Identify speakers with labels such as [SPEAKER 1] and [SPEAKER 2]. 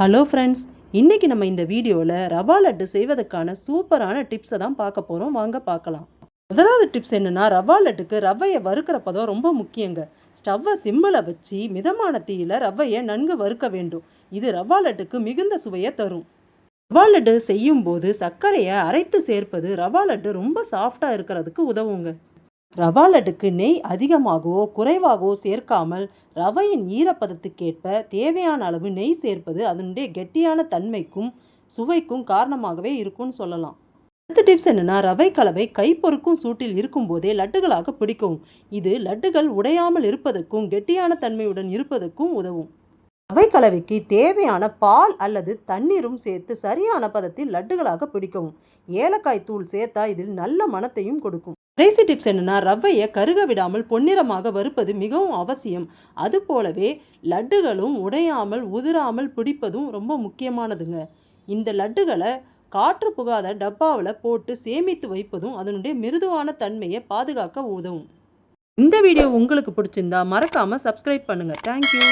[SPEAKER 1] Hello friends இன்றைக்கி நம்ம இந்த வீடியோவில் ரவா லட்டு செய்வதற்கான சூப்பரான டிப்ஸை தான் பார்க்க போகிறோம் வாங்க பார்க்கலாம். முதலாவது டிப்ஸ் என்னென்னா ரவா லட்டுக்கு ரவையை வறுக்கிறப்ப தான் ரொம்ப முக்கியங்க. ஸ்டவ்வை சிம்மில் வச்சு மிதமான தீயில் ரவையை நன்கு வறுக்க வேண்டும். இது ரவா லட்டுக்கு மிகுந்த சுவையை தரும். ரவா லட்டு செய்யும்போது சர்க்கரையை அரைத்து சேர்ப்பது ரவா லட்டு ரொம்ப சாஃப்டாக இருக்கிறதுக்கு உதவுங்க. ரவா லட்டுக்கு நெய் அதிகமாகவோ குறைவாகவோ சேர்க்காமல் ரவையின் ஈரப்பதத்துக்கேற்ப தேவையான அளவு நெய் சேர்ப்பது அதனுடைய கெட்டியான தன்மைக்கும் சுவைக்கும் காரணமாகவே இருக்கும்னு சொல்லலாம். அடுத்த டிப்ஸ் என்னென்னா ரவை கலவை கைப்பொறுக்கும் சூட்டில் இருக்கும்போதே லட்டுகளாக பிடிக்கவும். இது லட்டுகள் உடையாமல் இருப்பதற்கும் கெட்டியான தன்மையுடன் இருப்பதற்கும் உதவும். அவைக்கலவைக்கு கலவைக்கு தேவையான பால் அல்லது தண்ணீரும் சேர்த்து சரியான பதத்தில் லட்டுகளாக பிடிக்கவும். ஏலக்காய் தூள் சேர்த்தா இதில் நல்ல மனத்தையும் கொடுக்கும். கடைசி டிப்ஸ் என்னன்னா ரவையை கருக விடாமல் பொன்னிறமாக வறுப்பது மிகவும் அவசியம். அது போலவே லட்டுகளும் உடையாமல் உதிராமல் பிடிப்பதும் ரொம்ப முக்கியமானதுங்க. இந்த லட்டுகளை காற்று புகாத டப்பாவில் போட்டு சேமித்து வைப்பதும் அதனுடைய மிருதுவான தன்மையை பாதுகாக்க உதவும். இந்த வீடியோ உங்களுக்கு பிடிச்சிருந்தா மறக்காமல் சப்ஸ்கிரைப் பண்ணுங்கள் தேங்க்யூ